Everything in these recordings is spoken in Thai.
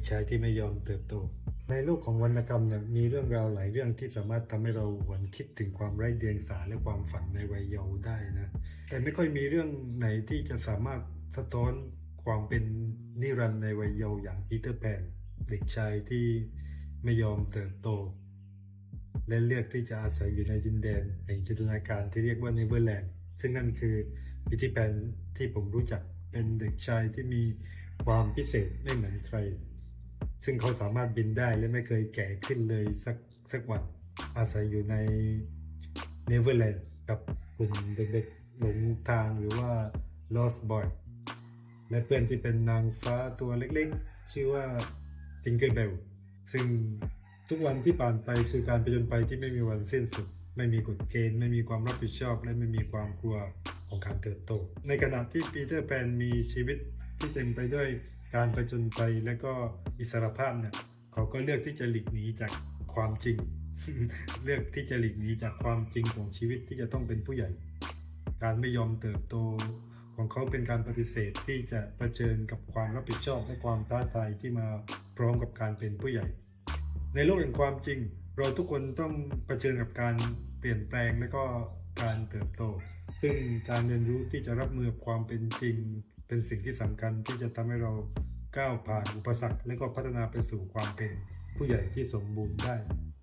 กชายที่ไม่ยอมเติบโต ในโลกของวรรณกรรมเนี่ยมีเรื่องราวหลายเรื่องที่สามารถทำให้เราหวนคิดถึงความไร้เดียงสาและความฝันในวัยเยาว์ได้นะ แต่ไม่ค่อยมีเรื่องไหนที่จะสามารถสะท้อนความเป็นนิรันดร์ในวัยเยาว์อย่างปีเตอร์แพนเด็กชายที่ไม่ยอมเติบโต และเลือกที่จะอาศัยอยู่ในดินแดนแห่งจินตนาการที่เรียกว่าเนเวอร์แลนด์ซึ่งนั่นคือปีเตอร์แพนที่ผมรู้จักเป็นเด็กชายที่มีความพิเศษไม่เหมือนใคร ซึ่งเขาสามารถบินได้และไม่เคยแก่ขึ้นเลยสักสักวันอาศัยอยู่ในเนเวอร์แลนด์กับกลุ่มเด็กๆหลงทางหรือว่า Lost Boy และเพื่อนที่เป็นนางฟ้าตัวเล็กๆ ชื่อว่า Tinkerbell ซึ่งทุกวันที่ผ่านไปคือการไปจนไปที่ไม่มีวันสิ้นสุด ไม่มีกฎเกณฑ์ ไม่มีความรับผิดชอบ และไม่มีความกลัวของการเติบโต ในขณะที่ปีเตอร์แพนมีชีวิต ที่เต็มไปด้วยการไปจนไปและก็อิสรภาพเนี่ยเขาก็เลือกที่จะหลีกหนีจากความจริง เลือกที่จะหลีกหนีจากความจริงของชีวิตที่จะต้องเป็นผู้ใหญ่ การไม่ยอมเติบโตของเขาเป็นการปฏิเสธที่จะเผชิญกับความรับผิดชอบและความท้าทายที่มาพร้อมกับการเป็นผู้ใหญ่ ในโลกแห่งความจริง เราทุกคนต้องเผชิญกับการเปลี่ยนแปลงและก็การเติบโต ซึ่งการเรียนรู้ที่จะรับมือกับความเป็นจริง เป็นสิ่งที่สำคัญที่จะทำให้เราก้าวผ่านอุปสรรค และก็พัฒนาไปสู่ความเป็นผู้ใหญ่ที่สมบูรณ์ได้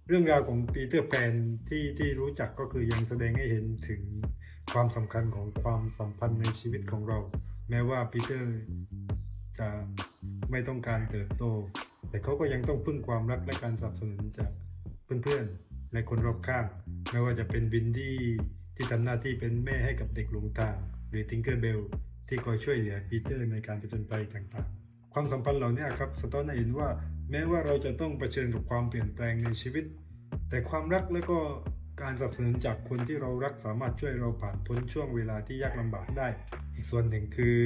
เรื่องราวของปีเตอร์แพนที่ที่รู้จักก็คือยังแสดงให้เห็นถึงความสำคัญของความสัมพันธ์ในชีวิตของเรา แม้ว่าปีเตอร์จะไม่ต้องการเติบโต แต่เขาก็ยังต้องพึ่งความรักและการสนับสนุนจากเพื่อนๆและคนรอบข้าง ไม่ว่าจะเป็นบินดี้ที่ทำหน้าที่เป็นแม่ให้กับเด็กหลงทางหรือทิงเกอร์เบล ที่คอยช่วยเหลือปีเตอร์ในการผจญภัยต่างๆ ความสัมพันธ์เหล่านี้ครับสะท้อนให้เห็นว่าแม้ว่าเราจะต้องเผชิญกับความเปลี่ยนแปลงในชีวิต แต่ความรักและก็การสนับสนุนจากคนที่เรารักสามารถช่วยเราผ่านพ้นช่วงเวลาที่ยากลำบากได้ อีกส่วนหนึ่งคือ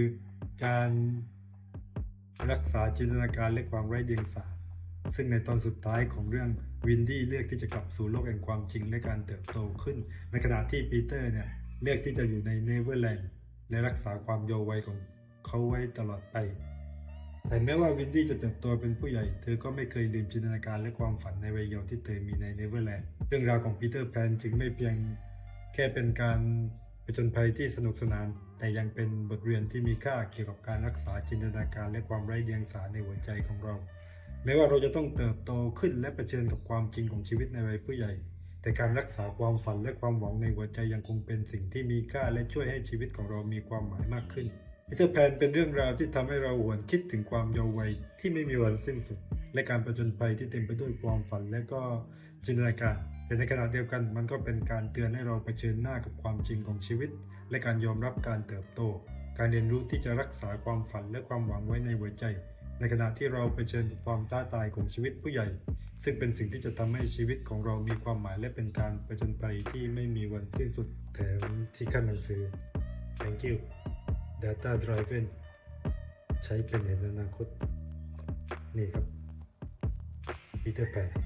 การรักษาจินตนาการและความไร้เดียงสาซึ่งในตอนสุดท้ายของเรื่องวินดี้เลือกที่จะกลับสู่โลกแห่งความจริงและการเติบโตขึ้น ในขณะที่ปีเตอร์เนี่ยเลือกที่จะอยู่ในเนเวอร์แลนด์ และรักษาความเยาว์วัยของเขาไว้ตลอดไป แต่แม้ว่าวินดี้จะเติบโตเป็นผู้ใหญ่ เธอก็ไม่เคยลืมจินตนาการและความฝันในวัยเยาว์ที่เธอมีในเนเวอร์แลนด์ เรื่องราวของปีเตอร์แพนจึงไม่เพียงแค่เป็นการผจญภัยที่สนุกสนาน แต่ยังเป็นบทเรียนที่มีค่าเกี่ยวกับการรักษาจินตนาการและความไร้เดียงสาในหัวใจของเราแม้ว่าเราจะต้องเติบโตขึ้นและเผชิญกับความจริงของชีวิตในวัยผู้ใหญ่ แต่การรักษาความฝันและความหวังในหัวใจยังคงเป็นสิ่งที่มีค่าและช่วยให้ชีวิตของเรามีความหมายมากขึ้นปีเตอร์แพนเป็นเรื่องราวที่ทำให้เราหวนคิดถึงความเยาว์วัยที่ไม่มีวันสิ้นสุด และการประจนภัยที่เต็มไปด้วยความฝันและก็จินตนาการ แต่ในขณะเดียวกันมันก็เป็นการเตือนให้เราเผชิญหน้ากับความจริงของชีวิต และการยอมรับการเติบโต การเรียนรู้ที่จะรักษาความฝันและความหวังไว้ในหัวใจ ในขณะที่เราเผชิญกับความท้าทายของชีวิตผู้ใหญ่ ซึ่งเป็นสิ่งที่จะทำให้ชีวิตของเรามีความหมายและเป็นการประจนไปที่ไม่มีวันสิ้นสุดแถมที่ขั้นหนังสือ thank you data driven ใช้เป็นเห็นอนาคต นี่ครับปีเตอร์แพน